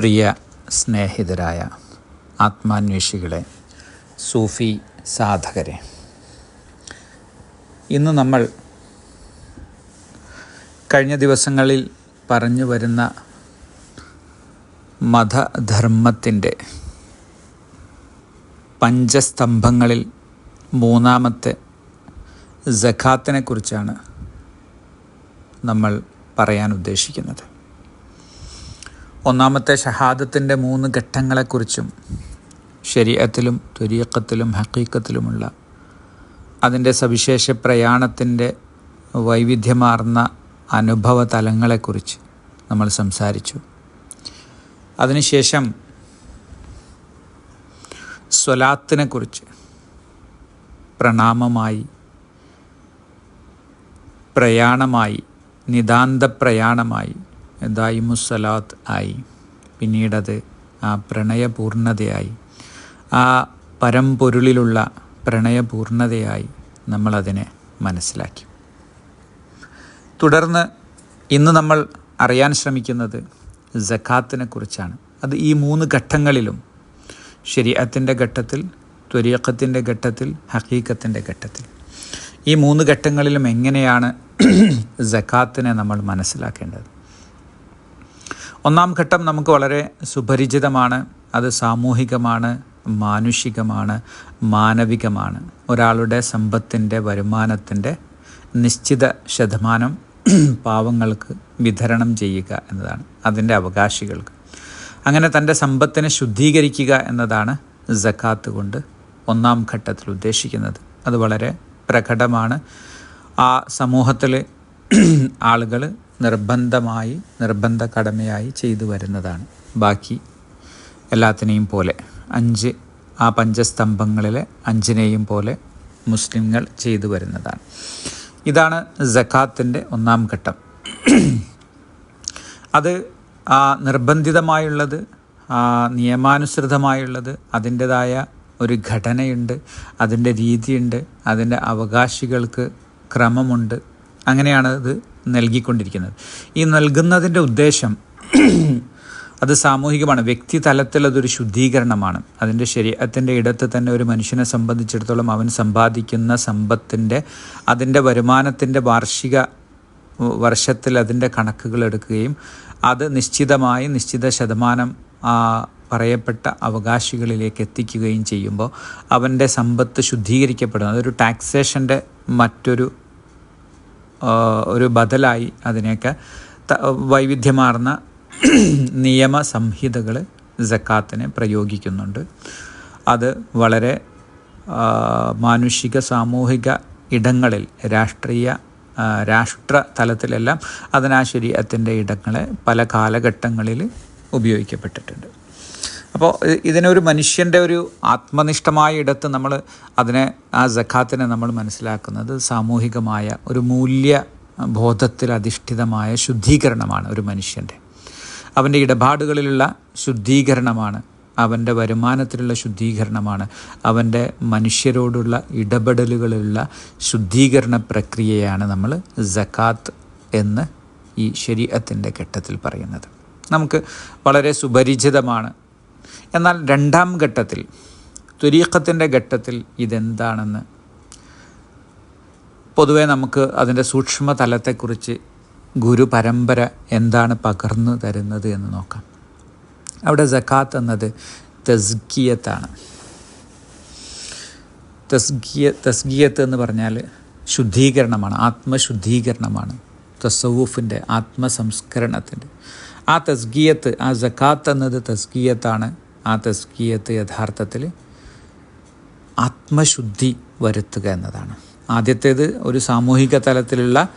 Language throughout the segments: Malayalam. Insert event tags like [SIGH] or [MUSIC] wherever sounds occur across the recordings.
പ്രിയ സ്നേഹിതരായ ആത്മാന്വേഷികളെ സൂഫി സാധകരെ ഇന്ന് നമ്മൾ കഴിഞ്ഞ ദിവസങ്ങളിൽ പറഞ്ഞു വരുന്ന മതധർമ്മത്തിന്റെ പഞ്ചസ്തംഭങ്ങളിൽ മൂന്നാമത്തെ ജഖാത്തിനെക്കുറിച്ചാണ് നമ്മൾ പറയാൻ ഉദ്ദേശിക്കുന്നത്. ഒന്നാമത്തെ ഷഹാദത്തിന്റെ മൂന്ന് ഘട്ടങ്ങളെക്കുറിച്ചും ശരീരത്തിലും ത്വരീക്കത്തിലും ഹക്കീക്കത്തിലുമുള്ള അതിന്റെ സവിശേഷ പ്രയാണത്തിന്റെ വൈവിധ്യമാർന്ന അനുഭവ തലങ്ങളെക്കുറിച്ച് നമ്മൾ സംസാരിച്ചു. അതിനുശേഷം സ്വലാത്തിനെക്കുറിച്ച് പ്രണാമമായി പ്രയാണമായി നിതാന്ത പ്രയാണമായി ദായിമുസലാത്ത് ആയി. പിന്നീടത് ആ പ്രണയപൂർണതയായി. ആ പരമ്പൊരുളിലുള്ള പ്രണയപൂർണതയായി നമ്മളതിനെ മനസ്സിലാക്കി. തുടർന്ന് ഇന്ന് നമ്മൾ അറിയാൻ ശ്രമിക്കുന്നത് ജക്കാത്തിനെ കുറിച്ചാണ്. അത് ഈ മൂന്ന് ഘട്ടങ്ങളിലും ശരീരത്തിന്റെ ഘട്ടത്തിൽ ത്വരീക്കത്തിന്റെ ഘട്ടത്തിൽ ഹക്കീക്കത്തിന്റെ ഘട്ടത്തിൽ. ഈ മൂന്ന് ഘട്ടങ്ങളിലും എങ്ങനെയാണ് ജക്കാത്തിനെ നമ്മൾ മനസ്സിലാക്കേണ്ടത്? ഒന്നാം ഘട്ടം നമുക്ക് വളരെ സുപരിചിതമാണ്. അത് സാമൂഹികമാണ് മാനുഷികമാണ് മാനവികമാണ്. ഒരാളുടെ സമ്പത്തിന്റെ വരുമാനത്തിന്റെ നിശ്ചിത ശതമാനം പാവങ്ങൾക്ക് വിതരണം ചെയ്യുക എന്നതാണ് അതിന്റെ അവകാശികൾക്ക്. അങ്ങനെ തന്റെ സമ്പത്തിനെ ശുദ്ധീകരിക്കുക എന്നതാണ് ജക്കാത്ത് കൊണ്ട് ഒന്നാം ഘട്ടത്തിൽ ഉദ്ദേശിക്കുന്നത്. അത് വളരെ പ്രകടമാണ്. ആ സമൂഹത്തിൽ ആളുകൾ നിർബന്ധമായി നിർബന്ധ കടമയായി ചെയ്തു വരുന്നതാണ്. ബാക്കി എല്ലാത്തിനെയും പോലെ അഞ്ച് ആ പഞ്ചസ്തംഭങ്ങളിലെ അഞ്ചിനെയും പോലെ മുസ്ലിങ്ങൾ ചെയ്തു വരുന്നതാണ്. ഇതാണ് ജക്കാത്തിന്റെ ഒന്നാം ഘട്ടം. അത് ആ നിർബന്ധിതമായുള്ളത് നിയമാനുസൃതമായുള്ളത് അതിന്റെതായ ഒരു ഘടനയുണ്ട് അതിന്റെ രീതിയുണ്ട് അതിന്റെ അവകാശികൾക്ക് ക്രമമുണ്ട്. അങ്ങനെയാണ് ഇത് നൽകിക്കൊണ്ടിരിക്കുന്നത്. ഈ നൽകുന്നതിന്റെ ഉദ്ദേശം [CLEARS THROAT] അത് സാമൂഹികമാണ്. വ്യക്തി തലത്തിൽ അതൊരു ശുദ്ധീകരണമാണ്. അതിന്റെ ശരീരത്തിന്റെ ഇടത്ത് തന്നെ ഒരു മനുഷ്യനെ സംബന്ധിച്ചിടത്തോളം അവൻ സമ്പാദിക്കുന്ന സമ്പത്തിന്റെ അതിന്റെ വരുമാനത്തിന്റെ വാർഷിക വർഷത്തിൽ അതിന്റെ കണക്കുകൾ എടുക്കുകയും അത് നിശ്ചിതമായി നിശ്ചിത ശതമാനം പറയപ്പെട്ട അവകാശികളിലേക്ക് എത്തിക്കുകയും ചെയ്യുമ്പോൾ അവന്റെ സമ്പത്ത് ശുദ്ധീകരിക്കപ്പെടുന്നു. അതൊരു ടാക്സേഷന്റെ മറ്റൊരു ഒരു ബദലായി അതിനെയൊക്കെ വൈവിധ്യമാർന്ന [CLEARS THROAT] നിയമ സംഹിതകൾ ജക്കാത്തിനെ പ്രയോഗിക്കുന്നുണ്ട്. അത് വളരെ മാനുഷിക സാമൂഹിക ഇടങ്ങളിൽ രാഷ്ട്രീയ രാഷ്ട്ര തലത്തിലെല്ലാം അതിനാ ഇടങ്ങളെ പല കാലഘട്ടങ്ങളിൽ ഉപയോഗിക്കപ്പെട്ടിട്ടുണ്ട്. അപ്പോൾ ഇതിനൊരു മനുഷ്യന്റെ ഒരു ആത്മനിഷ്ഠമായ ഇടത്ത് നമ്മൾ അതിനെ ആ ജക്കാത്തിനെ നമ്മൾ മനസ്സിലാക്കുന്നത് സാമൂഹികമായ ഒരു മൂല്യ ബോധത്തിൽ അധിഷ്ഠിതമായ ശുദ്ധീകരണമാണ് ഒരു മനുഷ്യന്റെ അവന്റെ ഇടപാടുകളിലുള്ള ശുദ്ധീകരണമാണ് അവന്റെ വരുമാനത്തിലുള്ള ശുദ്ധീകരണമാണ് അവന്റെ മനുഷ്യരോടുള്ള ഇടപെടലുകളിലുള്ള ശുദ്ധീകരണ പ്രക്രിയയാണ് നമ്മൾ ജക്കാത്ത് എന്ന് ഈ ശരീരത്തിന്റെ ഘട്ടത്തിൽ പറയുന്നത്. നമുക്ക് വളരെ സുപരിചിതമാണ് എന്നാൽ രണ്ടാം ഘട്ടത്തിൽ ത്വരീക്കത്തിന്റെ ഘട്ടത്തിൽ ഇതെന്താണെന്ന് പൊതുവേ നമുക്ക് അതിന്റെ സൂക്ഷ്മ തലത്തെക്കുറിച്ച് ഗുരു പരമ്പര എന്താണ് പകർന്നു തരുന്നത് എന്ന് നോക്കാം. അവിടെ ജക്കാത്ത് എന്നത് തസ്ഗീയത്താണ്. തസ്ഗീയ തസ്ഗീയത്ത് എന്ന് പറഞ്ഞാൽ ശുദ്ധീകരണമാണ് ആത്മശുദ്ധീകരണമാണ് തസവൂഫിന്റെ ആത്മസംസ്കരണത്തിന്റെ ആ തസ്കീയത്ത് ആ ജക്കാത്ത് എന്നത് തസ്കീയത്താണ്. ആ തസ്കീയത്ത് യഥാർത്ഥത്തിൽ ആത്മശുദ്ധി വരുത്തുക എന്നതാണ്. ആദ്യത്തേത് ഒരു സാമൂഹിക തലത്തിലുള്ള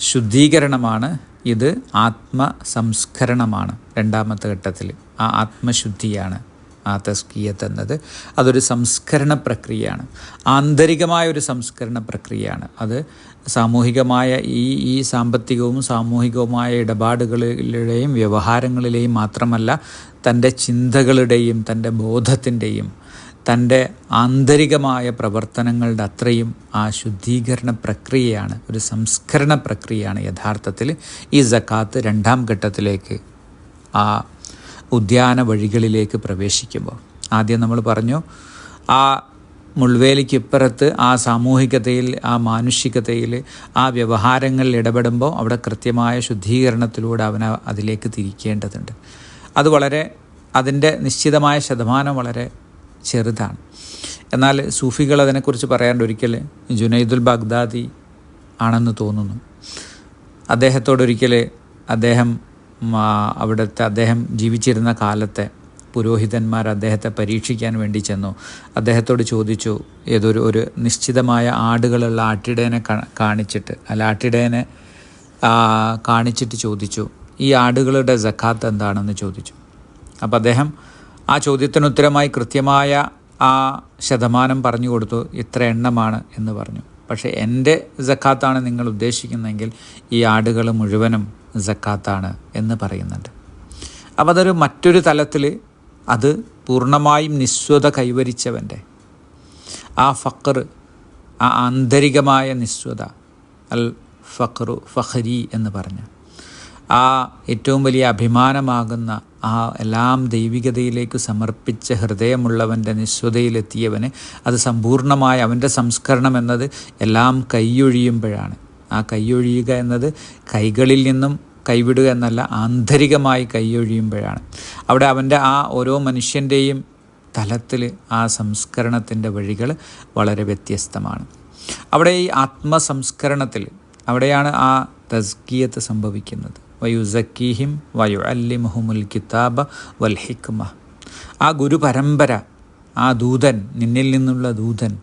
ശുദ്ധീകരണമാണ്. ഇത് ആത്മസംസ്കരണമാണ് രണ്ടാമത്തെ ഘട്ടത്തിൽ. ആ ആത്മശുദ്ധിയാണ് ആ തസ്കീയത്ത് എന്നത്. അതൊരു സംസ്കരണ പ്രക്രിയയാണ്. ആന്തരികമായ ഒരു സംസ്കരണ പ്രക്രിയയാണ്. അത് സാമൂഹികമായ ഈ ഈ സാമ്പത്തികവും സാമൂഹികവുമായ ഇടപാടുകളിലെയും വ്യവഹാരങ്ങളിലെയും മാത്രമല്ല തന്റെ ചിന്തകളുടെയും തന്റെ ബോധത്തിന്റെയും തന്റെ ആന്തരികമായ പ്രവർത്തനങ്ങളുടെ അത്രയും ആ ശുദ്ധീകരണ പ്രക്രിയയാണ് ഒരു സംസ്കരണ പ്രക്രിയയാണ് യഥാർത്ഥത്തിൽ ഈ ജക്കാത്ത് രണ്ടാം ഘട്ടത്തിലേക്ക് ആ ഉദ്യാന വഴികളിലേക്ക് പ്രവേശിക്കുമ്പോൾ. ആദ്യം നമ്മൾ പറഞ്ഞു ആ മുൾവേലിക്കിപ്പുറത്ത് ആ സാമൂഹികതയിൽ ആ മാനുഷികതയിൽ ആ വ്യവഹാരങ്ങളിൽ ഇടപെടുമ്പോൾ അവിടെ കൃത്യമായ ശുദ്ധീകരണത്തിലൂടെ അവൻ അതിലേക്ക് തിരിക്കേണ്ടതുണ്ട്. അത് വളരെ അതിന്റെ നിശ്ചിതമായ ശതമാനം വളരെ ചെറുതാണ്. എന്നാൽ സൂഫികൾ അതിനെക്കുറിച്ച് പറയാണ്ട് ഒരിക്കൽ ജുനൈദുൽ ബഗ്ദാദി ആണെന്ന് തോന്നുന്നു. അദ്ദേഹത്തോടൊരിക്കൽ അദ്ദേഹം അവിടുത്തെ അദ്ദേഹം ജീവിച്ചിരുന്ന കാലത്തെ പുരോഹിതന്മാർ അദ്ദേഹത്തെ പരീക്ഷിക്കാൻ വേണ്ടി ചെന്നു. അദ്ദേഹത്തോട് ചോദിച്ചു ഏതൊരു ഒരു നിശ്ചിതമായ ആടുകളുള്ള ആട്ടിടേനെ കാണിച്ചിട്ട് അല്ല ആട്ടിടേനെ കാണിച്ചിട്ട് ചോദിച്ചു ഈ ആടുകളുടെ ജക്കാത്ത് എന്താണെന്ന് ചോദിച്ചു. അപ്പോൾ അദ്ദേഹം ആ ചോദ്യത്തിന് ഉത്തരമായി കൃത്യമായ ആ ശതമാനം പറഞ്ഞു കൊടുത്തു ഇത്ര എണ്ണമാണ് എന്ന് പറഞ്ഞു. പക്ഷേ എന്റെ ജക്കാത്താണ് നിങ്ങൾ ഉദ്ദേശിക്കുന്നതെങ്കിൽ ഈ ആടുകൾ മുഴുവനും ജക്കാത്താണ് എന്ന് പറയുന്നുണ്ട്. അപ്പോൾ അതൊരു മറ്റൊരു തലത്തിൽ അത് പൂർണമായും നിസ്വത കൈവരിച്ചവന്റെ. ആ ഫക്കർ ആ ആന്തരികമായ നിസ്വത അൽ ഫഖറു ഫഖരി എന്ന് പറഞ്ഞ. ആ ഏറ്റവും വലിയ അഭിമാനമാകുന്ന ആ എല്ലാം ദൈവികതയിലേക്ക് സമർപ്പിച്ച ഹൃദയമുള്ളവന്റെ നിസ്വതയിലെത്തിയവന് അത് സമ്പൂർണമായ അവന്റെ സംസ്കരണം എന്നത് എല്ലാം കൈയൊഴിയുമ്പോഴാണ്. ആ കൈയൊഴിയുക എന്നത് കൈകളിൽ നിന്നും കൈവിടുക എന്നല്ല ആന്തരികമായി കൈയൊഴിയുമ്പോഴാണ്. അവിടെ അവന്റെ ആ ഓരോ മനുഷ്യന്റെയും തലത്തിൽ ആ സംസ്കരണത്തിന്റെ വഴികൾ വളരെ വ്യത്യസ്തമാണ്. അവിടെ ഈ ആത്മസംസ്കരണത്തിൽ അവിടെയാണ് ആ തസ്കിയത്ത് സംഭവിക്കുന്നത്. വയുസക്കീഹിം വയു അല്ലിമുഹുമുൽ കിതാബ വൽ ഹിക്മ. ആ ഗുരുപരമ്പര ആ ദൂതൻ നിന്നിൽ നിന്നുള്ള ദൂതൻ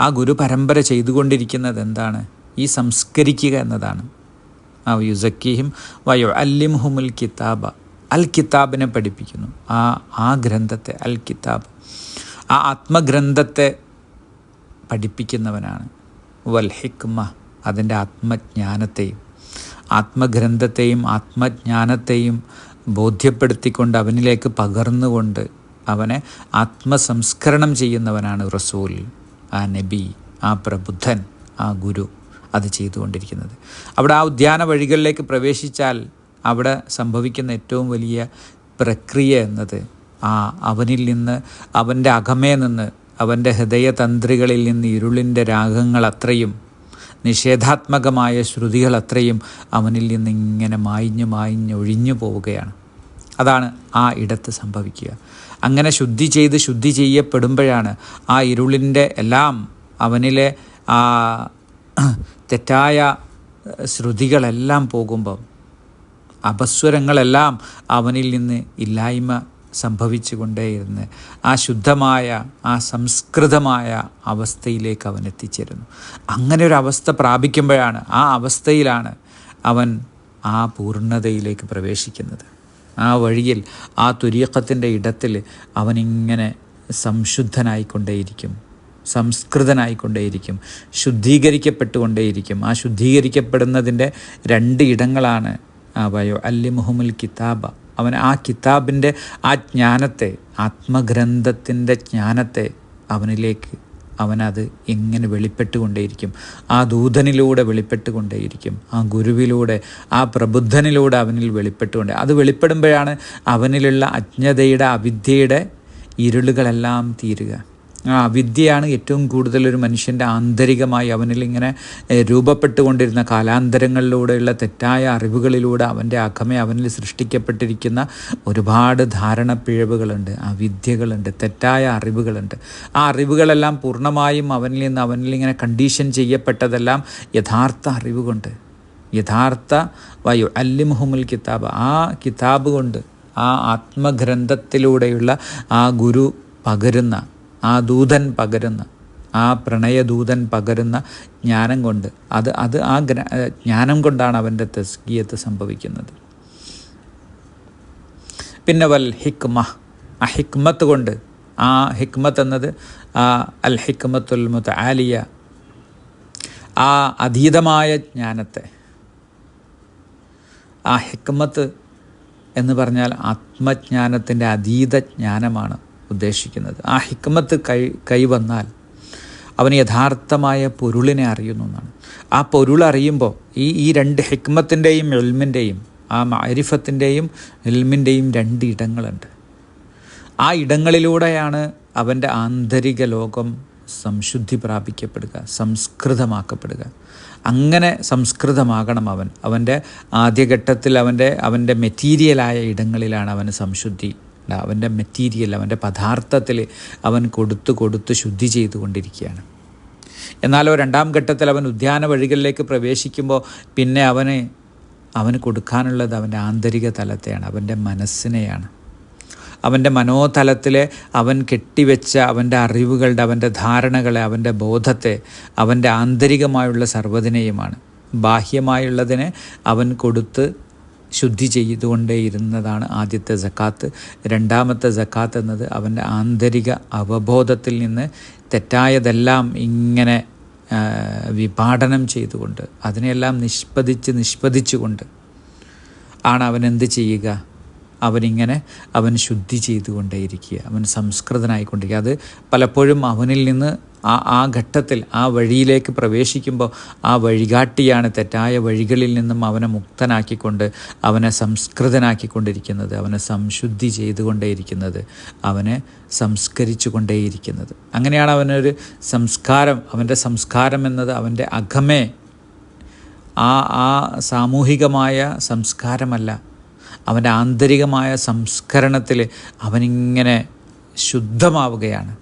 ആ ഗുരുപരമ്പര ചെയ്തുകൊണ്ടിരിക്കുന്നത് എന്താണ്? ഈ സംസ്കരിക്കുക എന്നതാണ്. യുസക്കീഹിം വയു അല്ലിമുഹുമുൽ കിതാബ. അൽ കിതാബിനെ പഠിപ്പിക്കുന്നു. ആ ആ ഗ്രന്ഥത്തെ അൽ കിതാബ് ആ ആത്മഗ്രന്ഥത്തെ പഠിപ്പിക്കുന്നവനാണ്. വൽ ഹിക്മ അതിന്റെ ആത്മജ്ഞാനത്തെയും. ആത്മഗ്രന്ഥത്തെയും ആത്മജ്ഞാനത്തെയും ബോധ്യപ്പെടുത്തിക്കൊണ്ട് അവനിലേക്ക് പകർന്നുകൊണ്ട് അവനെ ആത്മസംസ്കരണം ചെയ്യുന്നവനാണ് റസൂൽ ആ നബി ആ പ്രബുദ്ധൻ ആ ഗുരു. അത് ചെയ്തുകൊണ്ടിരിക്കുന്നത്. അവിടെ ആ ഉദ്യാന വഴികളിലേക്ക് പ്രവേശിച്ചാൽ അവിടെ സംഭവിക്കുന്ന ഏറ്റവും വലിയ പ്രക്രിയ എന്നത് ആ അവനിൽ നിന്ന് അവന്റെ അകമേ നിന്ന് അവന്റെ ഹൃദയതന്ത്രികളിൽ നിന്ന് ഇരുളിന്റെ രാഗങ്ങൾ അത്രയും നിഷേധാത്മകമായ ശ്രുതികൾ അത്രയും അവനിൽ നിന്ന് ഇങ്ങനെ മായിഞ്ഞു മായിഞ്ഞ് മായിഞ്ഞൊഴിഞ്ഞു പോവുകയാണ്. അതാണ് ആ ഇടത്ത് സംഭവിക്കുക. അങ്ങനെ ശുദ്ധി ചെയ്ത് ശുദ്ധി ചെയ്യപ്പെടുമ്പോഴാണ് ആ ഇരുളിന്റെ എല്ലാം അവനിലെ ആ തെറ്റായ ശ്രുതികളെല്ലാം പോകുമ്പം അപസ്വരങ്ങളെല്ലാം അവനിൽ നിന്ന് ഇല്ലായ്മ സംഭവിച്ചു കൊണ്ടേയിരുന്ന് ആ ശുദ്ധമായ ആ സംസ്കൃതമായ അവസ്ഥയിലേക്ക് അവൻ എത്തിച്ചേരുന്നു. അങ്ങനെ ഒരു അവസ്ഥ പ്രാപിക്കുമ്പോഴാണ് ആ അവസ്ഥയിലാണ് അവൻ ആ പൂർണതയിലേക്ക് പ്രവേശിക്കുന്നത്. ആ വഴിയിൽ ആ തുരീക്കത്തിന്റെ ഇടത്തിൽ അവനിങ്ങനെ സംശുദ്ധനായിക്കൊണ്ടേയിരിക്കും. സംസ്കൃതനായിക്കൊണ്ടേയിരിക്കും ശുദ്ധീകരിക്കപ്പെട്ടുകൊണ്ടേയിരിക്കും. ആ ശുദ്ധീകരിക്കപ്പെടുന്നതിന്റെ രണ്ട് ഇടങ്ങളാണ് ആ വയോ അല്ലി മുഹമ്മൽ കിതാബ. അവൻ ആ കിതാബിന്റെ ആ ജ്ഞാനത്തെ ആത്മഗ്രന്ഥത്തിന്റെ ജ്ഞാനത്തെ അവനിലേക്ക് അവനത് എങ്ങനെ വെളിപ്പെട്ടുകൊണ്ടേയിരിക്കും ആ ദൂതനിലൂടെ വെളിപ്പെട്ടുകൊണ്ടേയിരിക്കും ആ ഗുരുവിലൂടെ ആ പ്രബുദ്ധനിലൂടെ അവനിൽ വെളിപ്പെട്ടുകൊണ്ട്. അത് വെളിപ്പെടുമ്പോഴാണ് അവനിലുള്ള അജ്ഞതയുടെ അവിദ്യയുടെ ഇരുളുകളെല്ലാം തീരുക. വിദ്യയാണ് ഏറ്റവും കൂടുതൽ ഒരു മനുഷ്യന്റെ ആന്തരികമായി അവനിൽ ഇങ്ങനെ രൂപപ്പെട്ടുകൊണ്ടിരുന്ന കാലാന്തരങ്ങളിലൂടെയുള്ള തെറ്റായ അറിവുകളിലൂടെ അവന്റെ അകമെ അവനിൽ സൃഷ്ടിക്കപ്പെട്ടിരിക്കുന്ന ഒരുപാട് ധാരണ പിഴവുകളുണ്ട് ആ വിദ്യകളുണ്ട് തെറ്റായ അറിവുകളുണ്ട്. ആ അറിവുകളെല്ലാം പൂർണമായും അവനിൽ നിന്ന് അവനിൽ ഇങ്ങനെ കണ്ടീഷൻ ചെയ്യപ്പെട്ടതെല്ലാം യഥാർത്ഥ അറിവുകൊണ്ട്. യഥാർത്ഥ വയു അല്ലിമുഹമുൽ കിതാബ് ആ കിതാബ് കൊണ്ട് ആ ആത്മഗ്രന്ഥത്തിലൂടെയുള്ള ആ ഗുരു പകരുന്ന ആ ദൂതൻ പകരുന്ന ആ പ്രണയദൂതൻ പകരുന്ന ജ്ഞാനം കൊണ്ട് അത് അത് ആ ജ്ഞാനം കൊണ്ടാണ് അവന്റെ തസ്കീയത്ത് സംഭവിക്കുന്നത്. പിന്നെ വൽ ഹിക്മ ആ ഹിക്മത്ത് കൊണ്ട് ആ ഹിക്മത്ത് എന്നത് ആ അൽ ഹിക്മത്തുൽ മുത്ത് ആലിയ ആ അതീതമായ ജ്ഞാനത്തെ ആ ഹിക്മത്ത് എന്ന് പറഞ്ഞാൽ ആത്മജ്ഞാനത്തിന്റെ അതീത ജ്ഞാനമാണ്. ഉദ്ദേശിക്കുന്നത്. ആ ഹിക്മത്ത് കൈ കൈവന്നാൽ അവൻ യഥാർത്ഥമായ പൊരുളിനെ അറിയുന്നു എന്നാണ്. ആ പൊരുൾ അറിയുമ്പോൾ ഈ ഈ രണ്ട് ഹിക്മത്തിന്റെയും എൽമിന്റെയും ആ മാരിഫത്തിന്റെയും എൽമിന്റെയും രണ്ട് ഇടങ്ങളുണ്ട്. ആ ഇടങ്ങളിലൂടെയാണ് അവന്റെ ആന്തരിക ലോകം സംശുദ്ധി പ്രാപിക്കപ്പെടുക സംസ്കൃതമാക്കപ്പെടുക. അങ്ങനെ സംസ്കൃതമാകണം അവൻ. അവന്റെ ആദ്യഘട്ടത്തിൽ അവന്റെ അവന്റെ മെറ്റീരിയലായ ഇടങ്ങളിലാണ് അവന് സംശുദ്ധി അവന്റെ മെറ്റീരിയൽ അവന്റെ പദാർത്ഥത്തിൽ അവൻ കൊടുത്ത് കൊടുത്ത് ശുദ്ധി ചെയ്തുകൊണ്ടിരിക്കുകയാണ്. എന്നാലോ രണ്ടാം ഘട്ടത്തിൽ അവൻ ഉദ്യാന വഴികളിലേക്ക് പ്രവേശിക്കുമ്പോൾ പിന്നെ അവന് അവന് കൊടുക്കാനുള്ളത് അവന്റെ ആന്തരിക തലത്തെയാണ് അവന്റെ മനസ്സിനെയാണ്. അവന്റെ മനോതലത്തിലെ അവൻ കെട്ടിവെച്ച അവന്റെ അറിവുകളുടെ അവന്റെ ധാരണകളെ അവന്റെ ബോധത്തെ അവന്റെ ആന്തരികമായുള്ള സർവതിനെയുമാണ്. ബാഹ്യമായുള്ളതിനെ അവൻ കൊടുത്ത് ശുദ്ധി ചെയ്തുകൊണ്ടേയിരുന്നതാണ് ആദ്യത്തെ ജക്കാത്ത് രണ്ടാമത്തെ ജക്കാത്ത് എന്നത് അവന്റെ ആന്തരിക അവബോധത്തിൽ നിന്ന് തെറ്റായതെല്ലാം ഇങ്ങനെ വിപാടനം ചെയ്തുകൊണ്ട് അതിനെല്ലാം നിഷ്പതിച്ച് നിഷ്പതിച്ചുകൊണ്ട് ആണ് അവൻ എന്ത് ചെയ്യുക? അവനിങ്ങനെ അവൻ ശുദ്ധി ചെയ്തുകൊണ്ടേയിരിക്കുക. അവൻ സംസ്കൃതനായിക്കൊണ്ടിരിക്കുക. അത് പലപ്പോഴും അവനിൽ നിന്ന് ആ ആ ഘട്ടത്തിൽ ആ വഴിയിലേക്ക് പ്രവേശിക്കുമ്പോൾ ആ വഴികാട്ടിയാണ് തെറ്റായ വഴികളിൽ നിന്നും അവനെ മുക്തനാക്കിക്കൊണ്ട് അവനെ സംസ്കൃതനാക്കിക്കൊണ്ടിരിക്കുന്നത് അവനെ സംശുദ്ധി ചെയ്തുകൊണ്ടേയിരിക്കുന്നത് അവനെ സംസ്കരിച്ചു കൊണ്ടേയിരിക്കുന്നത് അങ്ങനെയാണ് അവനൊരു സംസ്കാരം അവന്റെ സംസ്കാരം എന്നത് അവന്റെ അകമേ. ആ ആ സാമൂഹികമായ സംസ്കാരമല്ല. അവന്റെ ആന്തരികമായ സംസ്കരണത്തിൽ അവനിങ്ങനെ ശുദ്ധമാവുകയാണ്.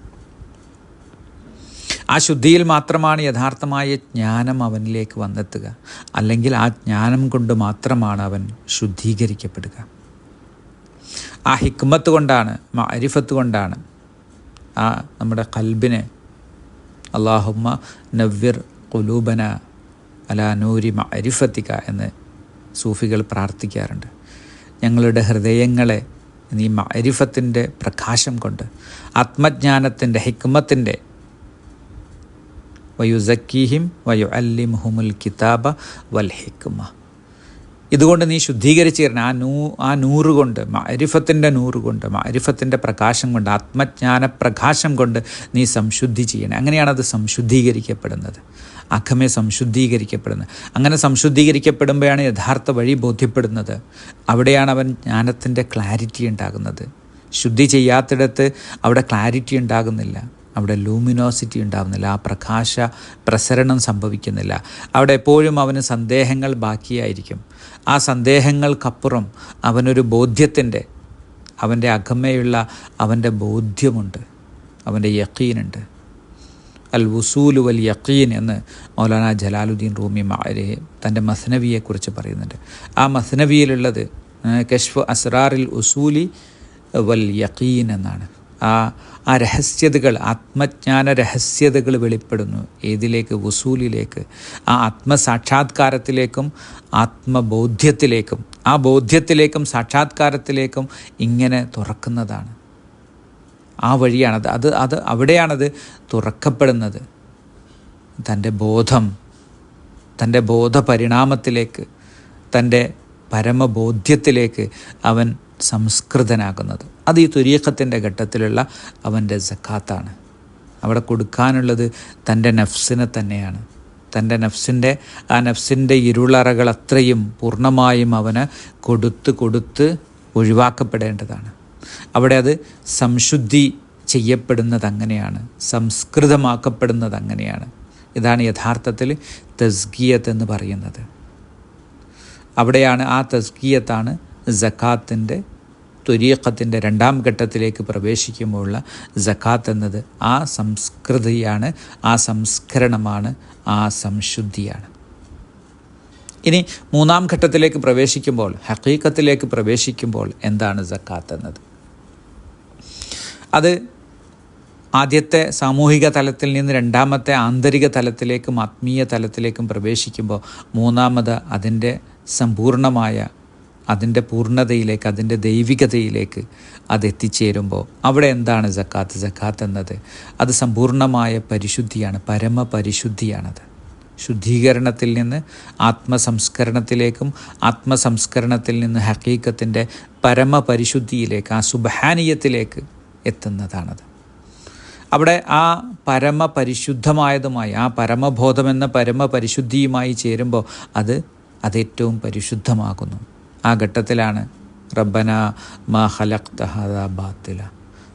ആ ശുദ്ധിയിൽ മാത്രമാണ് യഥാർത്ഥമായ ജ്ഞാനം അവനിലേക്ക് വന്നെത്തുക. അല്ലെങ്കിൽ ആ ജ്ഞാനം കൊണ്ട് മാത്രമാണ് അവൻ ശുദ്ധീകരിക്കപ്പെടുക. ആ ഹിക്മത്ത് കൊണ്ടാണ് അരിഫത്ത് കൊണ്ടാണ് ആ നമ്മുടെ കൽബിനെ അള്ളാഹുമ്മ നവ്വിർ കുലൂബന അലാനൂരി അരിഫത്തിക്ക എന്ന് സൂഫികൾ പ്രാർത്ഥിക്കാറുണ്ട്. ഞങ്ങളുടെ ഹൃദയങ്ങളെ നീ മരിഫത്തിന്റെ പ്രകാശം കൊണ്ട് ആത്മജ്ഞാനത്തിന്റെ ഹിക്മത്തിന്റെ വയു സക്കീഹിം വയു അല്ലിമുഹുമുൽ കിതാബ വൽ ഹിക്മ. ഇതുകൊണ്ട് നീ ശുദ്ധീകരിച്ചു തരണം ആ നൂ ആ നൂറ് കൊണ്ട് മരിഫത്തിന്റെ നൂറ് കൊണ്ട് പ്രകാശം കൊണ്ട് ആത്മജ്ഞാന പ്രകാശം കൊണ്ട് നീ സംശുദ്ധി ചെയ്യണം. അങ്ങനെയാണത് സംശുദ്ധീകരിക്കപ്പെടുന്നത്. അഖമെ സംശുദ്ധീകരിക്കപ്പെടുന്നത്. അങ്ങനെ സംശുദ്ധീകരിക്കപ്പെടുമ്പോഴാണ് യഥാർത്ഥ വഴി ബോധ്യപ്പെടുന്നത്. അവിടെയാണ് അവൻ ജ്ഞാനത്തിന്റെ ക്ലാരിറ്റി ഉണ്ടാകുന്നത്. ശുദ്ധി ചെയ്യാത്തിടത്ത് അവിടെ ക്ലാരിറ്റി ഉണ്ടാകുന്നില്ല. അവിടെ ലൂമിനോസിറ്റി ഉണ്ടാകുന്നില്ല. ആ പ്രകാശ പ്രസരണം സംഭവിക്കുന്നില്ല. അവിടെ എപ്പോഴും അവന് സന്ദേഹങ്ങൾ ബാക്കിയായിരിക്കും. ആ സന്ദേഹങ്ങൾക്കപ്പുറം അവനൊരു ബോധ്യത്തിന്റെ അവന്റെ അകമയുള്ള അവന്റെ ബോധ്യമുണ്ട്. അവന്റെ യക്കീനുണ്ട്. അൽ വുസൂലു വൽ യക്കീൻ എന്ന് മൗലാന ജലാലുദ്ദീൻ റൂമി മാരെ തന്റെ മസ്നവിയെക്കുറിച്ച് പറയുന്നുണ്ട്. ആ മസ്നവിയിലുള്ളത് കഷ്ഫ് അസ്രാറിൽ ഉസൂലി വൽ യക്കീൻ എന്നാണ്. ആ ആ രഹസ്യതകൾ ആത്മജ്ഞാന രഹസ്യതകൾ വെളിപ്പെടുന്നു. ഏതിലേക്ക്? വസൂലിലേക്ക് ആ ആത്മസാക്ഷാത്കാരത്തിലേക്കും ആത്മബോധ്യത്തിലേക്കും. ആ ബോധ്യത്തിലേക്കും സാക്ഷാത്കാരത്തിലേക്കും ഇങ്ങനെ തുറക്കുന്നതാണ്. ആ വഴിയാണത്. അത് അത് അവിടെയാണത് തുറക്കപ്പെടുന്നത്. തന്റെ ബോധം തന്റെ ബോധപരിണാമത്തിലേക്ക് തന്റെ പരമബോധ്യത്തിലേക്ക് അവൻ സംസ്കൃതനാകുന്നത്. അത് ഈ തുരീഖത്തിന്റെ ഘട്ടത്തിലുള്ള അവന്റെ സക്കാത്താണ്. അവിടെ കൊടുക്കാനുള്ളത് തന്റെ നഫ്സിനെ തന്നെയാണ്. തന്റെ നഫ്സിന്റെ ആ നഫ്സിന്റെ ഇരുളറകൾ അത്രയും പൂർണമായും അവന് കൊടുത്ത് കൊടുത്ത് ഒഴിവാക്കപ്പെടേണ്ടതാണ്. അവിടെ അത് സംശുദ്ധി ചെയ്യപ്പെടുന്നത് അങ്ങനെയാണ് സംസ്കൃതമാക്കപ്പെടുന്നത് അങ്ങനെയാണ്. ഇതാണ് യഥാർത്ഥത്തിൽ തസ്കിയത്ത് എന്ന് പറയുന്നത്. അവിടെയാണ് ആ തസ്കിയത്താണ് ജക്കാത്തിന്റെ തുരീഖത്തിന്റെ രണ്ടാം ഘട്ടത്തിലേക്ക് പ്രവേശിക്കുമ്പോഴുള്ള ജക്കാത്ത് എന്നത് ആ സംസ്കൃതിയാണ് ആ സംസ്കരണമാണ് ആ സംശുദ്ധിയാണ്. ഇനി മൂന്നാം ഘട്ടത്തിലേക്ക് പ്രവേശിക്കുമ്പോൾ ഹക്കീക്കത്തിലേക്ക് പ്രവേശിക്കുമ്പോൾ എന്താണ് ജക്കാത്ത് എന്നത്? അത് ആദ്യത്തെ സാമൂഹിക തലത്തിൽ നിന്ന് രണ്ടാമത്തെ ആന്തരിക തലത്തിലേക്കും ആത്മീയ തലത്തിലേക്കും പ്രവേശിക്കുമ്പോൾ മൂന്നാമത് അതിന്റെ സമ്പൂർണമായ അതിന്റെ പൂർണതയിലേക്ക് അതിന്റെ ദൈവികതയിലേക്ക് അത് എത്തിച്ചേരുമ്പോൾ അവിടെ എന്താണ് ജക്കാത്ത് ജക്കാത്ത് എന്നത് അത് സമ്പൂർണമായ പരിശുദ്ധിയാണ് പരമപരിശുദ്ധിയാണത്. ശുദ്ധീകരണത്തിൽ നിന്ന് ആത്മസംസ്കരണത്തിലേക്കും ആത്മസംസ്കരണത്തിൽ നിന്ന് ഹക്കീക്കത്തിന്റെ പരമപരിശുദ്ധിയിലേക്ക് ആ സുബഹാനീയത്തിലേക്ക് എത്തുന്നതാണത്. അവിടെ ആ പരമപരിശുദ്ധമായതുമായി ആ പരമബോധമെന്ന പരമപരിശുദ്ധിയുമായി ചേരുമ്പോൾ അത് അതേറ്റവും പരിശുദ്ധമാകുന്നു. ആ ഘട്ടത്തിലാണ് റബ്ബന മാ ഹലഖ്ത ഹദാ ബാത്തില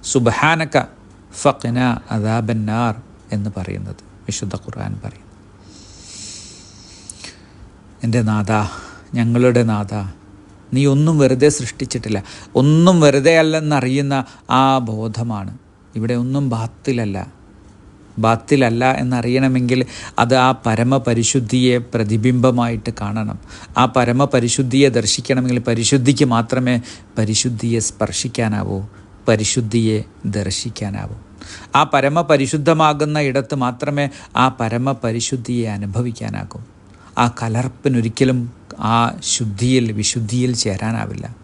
സുബ്ഹാനക ഫഖ്ന അദാബന്നാർ എന്ന് പറയുന്നത് വിശുദ്ധ ഖുർആൻ പറയുന്നു. എന്റെ നാഥ ഞങ്ങളുടെ നാഥ നീ ഒന്നും വെറുതെ സൃഷ്ടിച്ചിട്ടില്ല. ഒന്നും വെറുതെ അല്ലെന്നറിയുന്ന ആ ബോധമാണ്. ഇവിടെ ഒന്നും ബാത്തിലല്ല. ബാത്തിലല്ല എന്നറിയണമെങ്കിൽ അത് ആ പരമപരിശുദ്ധിയെ പ്രതിബിംബമായിട്ട് കാണണം. ആ പരമപരിശുദ്ധിയെ ദർശിക്കണമെങ്കിൽ പരിശുദ്ധിക്ക് മാത്രമേ പരിശുദ്ധിയെ സ്പർശിക്കാനാവൂ പരിശുദ്ധിയെ ദർശിക്കാനാവൂ. ആ പരമപരിശുദ്ധമാകുന്ന ഇടത്ത് മാത്രമേ ആ പരമപരിശുദ്ധിയെ അനുഭവിക്കാനാകൂ. ആ കലർപ്പിനൊരിക്കലും ആ ശുദ്ധിയിൽ വിശുദ്ധിയിൽ ചേരാനാവില്ല.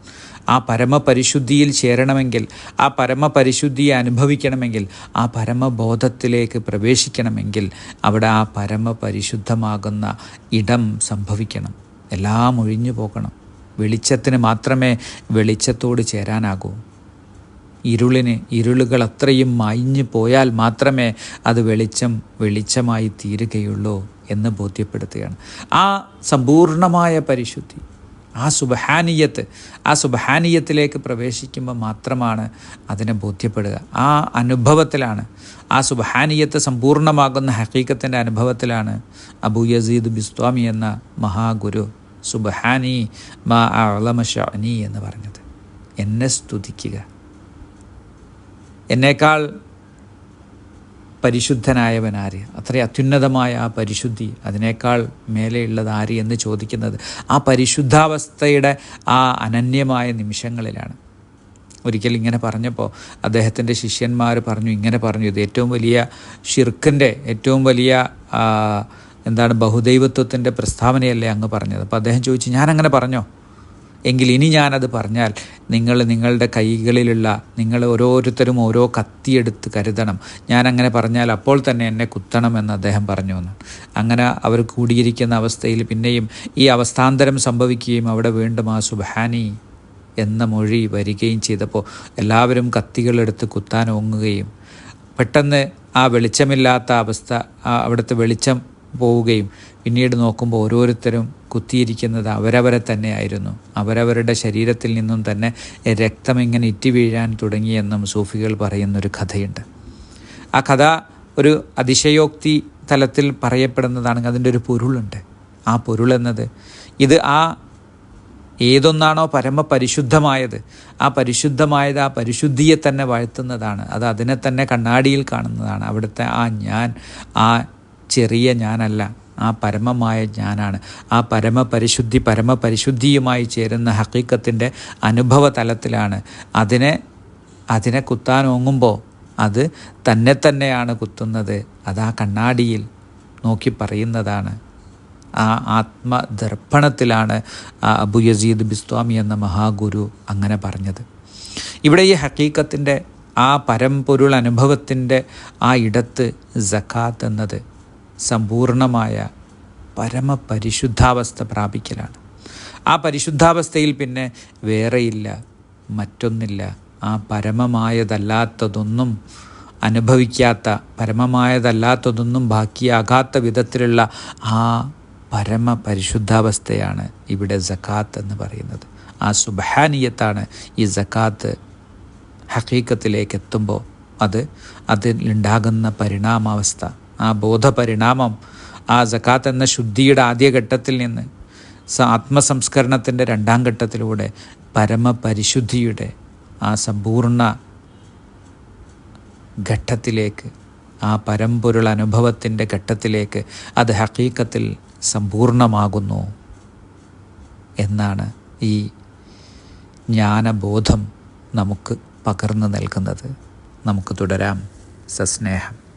ആ പരമപരിശുദ്ധിയിൽ ചേരണമെങ്കിൽ ആ പരമപരിശുദ്ധിയെ അനുഭവിക്കണമെങ്കിൽ ആ പരമബോധത്തിലേക്ക് പ്രവേശിക്കണമെങ്കിൽ അവിടെ ആ പരമപരിശുദ്ധമാകുന്ന ഇടം സംഭവിക്കണം. എല്ലാം ഒഴിഞ്ഞു പോകണം. വെളിച്ചത്തിന് മാത്രമേ വെളിച്ചത്തോട് ചേരാനാകൂ. ഇരുളിന് ഇരുളുകൾ അത്രയും മായിഞ്ഞു പോയാൽ മാത്രമേ അത് വെളിച്ചം വെളിച്ചമായി തീരുകയുള്ളൂ. എന്ന് ബോധ്യപ്പെടുത്തുകയാണ്. ആ സമ്പൂർണമായ പരിശുദ്ധി ആ സുബഹാനീയത്ത് ആ സുബഹാനീയത്തിലേക്ക് പ്രവേശിക്കുമ്പോൾ മാത്രമാണ് അതിനെ ബോധ്യപ്പെടുക. ആ അനുഭവത്തിലാണ് ആ സുബഹാനീയത്ത് സമ്പൂർണമാകുന്ന ഹക്കീക്കത്തിന്റെ അനുഭവത്തിലാണ് അബു യസീദ് ബിസ്വാമി എന്ന മഹാഗുരു സുബഹാനി മാ അളമഷനി എന്ന് പറഞ്ഞത്. എന്നെ സ്തുതിക്കുക. എന്നേക്കാൾ പരിശുദ്ധനായവൻ ആര് അത്ര അത്യുന്നതമായ ആ പരിശുദ്ധി അതിനേക്കാൾ മേലെയുള്ളത് ആര് എന്ന് ചോദിക്കുന്നത് ആ പരിശുദ്ധാവസ്ഥയുടെ ആ അനന്യമായ നിമിഷങ്ങളിലാണ്. ഒരിക്കൽ ഇങ്ങനെ പറഞ്ഞപ്പോൾ അദ്ദേഹത്തിന്റെ ശിഷ്യന്മാർ പറഞ്ഞു ഇങ്ങനെ പറഞ്ഞു ഇത് ഏറ്റവും വലിയ ഷിർക്കിന്റെ ഏറ്റവും വലിയ എന്താണ് ബഹുദൈവത്വത്തിന്റെ പ്രസ്താവനയല്ലേ അങ്ങ് പറഞ്ഞത്? അപ്പോൾ അദ്ദേഹം ചോദിച്ചു ഞാനങ്ങനെ പറഞ്ഞോ? എങ്കിൽ ഇനി ഞാനത് പറഞ്ഞാൽ നിങ്ങൾ നിങ്ങളുടെ കൈകളിലുള്ള നിങ്ങൾ ഓരോരുത്തരും ഓരോ കത്തിയെടുത്ത് കരുതണം. ഞാൻ അങ്ങനെ പറഞ്ഞാൽ അപ്പോൾ തന്നെ എന്നെ കുത്തണമെന്ന് അദ്ദേഹം പറഞ്ഞു എന്ന് അങ്ങനെ അവർ കൂടിയിരിക്കുന്ന അവസ്ഥയിൽ പിന്നെയും ഈ അവസ്ഥാന്തരം സംഭവിക്കുകയും അവിടെ വീണ്ടും ആ സുബാനി എന്ന മൊഴി വരികയും ചെയ്തപ്പോൾ എല്ലാവരും കത്തികളെടുത്ത് കുത്താൻ ഓങ്ങുകയും പെട്ടെന്ന് ആ വെളിച്ചമില്ലാത്ത അവസ്ഥ അവിടുത്തെ വെളിച്ചം പോവുകയും പിന്നീട് നോക്കുമ്പോൾ ഓരോരുത്തരും കുത്തിയിരിക്കുന്നത് അവരവരെ തന്നെയായിരുന്നു. അവരവരുടെ ശരീരത്തിൽ നിന്നും തന്നെ രക്തം ഇങ്ങനെ ഇറ്റി വീഴാൻ തുടങ്ങിയെന്നും സൂഫികൾ പറയുന്നൊരു കഥയുണ്ട്. ആ കഥ ഒരു അതിശയോക്തി തലത്തിൽ പറയപ്പെടുന്നതാണ്. അതിന്റെ ഒരു പൊരുളുണ്ട്. ആ പൊരുൾ എന്നത് ഇത് ആ ഏതൊന്നാണോ പരമപരിശുദ്ധമായത് ആ പരിശുദ്ധമായത് ആ പരിശുദ്ധിയെ തന്നെ വാഴ്ത്തുന്നതാണ്. അത് അതിനെ തന്നെ കണ്ണാടിയിൽ കാണുന്നതാണ്. അവിടുത്തെ ആ ഞാൻ ആ ചെറിയ ഞാനല്ല. ആ പരമമായ ഞാനാണ് ആ പരമപരിശുദ്ധി പരമപരിശുദ്ധിയുമായി ചേരുന്ന ഹക്കീക്കത്തിന്റെ അനുഭവ തലത്തിലാണ് അതിനെ അതിനെ കുത്താൻ ഓങ്ങുമ്പോൾ അത് തന്നെ തന്നെയാണ് കുത്തുന്നത്. അത് ആ കണ്ണാടിയിൽ നോക്കി പറയുന്നതാണ്. ആ ആത്മദർപ്പണത്തിലാണ് അബു യസീദ് ബിസ്വാമി എന്ന മഹാഗുരു അങ്ങനെ പറഞ്ഞത്. ഇവിടെ ഈ ഹക്കീക്കത്തിന്റെ ആ പരമ്പൊരുൾ അനുഭവത്തിന്റെ ആ ഇടത്ത് ജക്കാത്ത് എന്നത് സമ്പൂർണമായ പരമപരിശുദ്ധാവസ്ഥ പ്രാപിക്കലാണ്. ആ പരിശുദ്ധാവസ്ഥയിൽ പിന്നെ വേറെയില്ല മറ്റൊന്നില്ല. ആ പരമമായതല്ലാത്തതൊന്നും അനുഭവിക്കാത്ത പരമമായതല്ലാത്തതൊന്നും ബാക്കിയാകാത്ത വിധത്തിലുള്ള ആ പരമപരിശുദ്ധാവസ്ഥയാണ് ഇവിടെ ജക്കാത്ത് എന്ന് പറയുന്നത്. ആ സുബഹാനീയത്താണ് ഈ ജക്കാത്ത് ഹക്കീക്കത്തിലേക്ക് എത്തുമ്പോൾ അത് അതിലുണ്ടാകുന്ന പരിണാമാവസ്ഥ. ആ ബോധപരിണാമം ആ ജക്കാത്ത് എന്ന ശുദ്ധിയുടെ ആദ്യഘട്ടത്തിൽ നിന്ന് ആത്മസംസ്കരണത്തിന്റെ രണ്ടാം ഘട്ടത്തിലൂടെ പരമപരിശുദ്ധിയുടെ ആ സമ്പൂർണ ഘട്ടത്തിലേക്ക് ആ പരമ്പൊരുൾ അനുഭവത്തിന്റെ ഘട്ടത്തിലേക്ക് അത് ഹക്കീക്കത്തിൽ സമ്പൂർണമാകുന്നു എന്നാണ് ഈ ജ്ഞാനബോധം നമുക്ക് പകർന്നു നൽകുന്നത്. നമുക്ക് തുടരാം. സസ്നേഹം.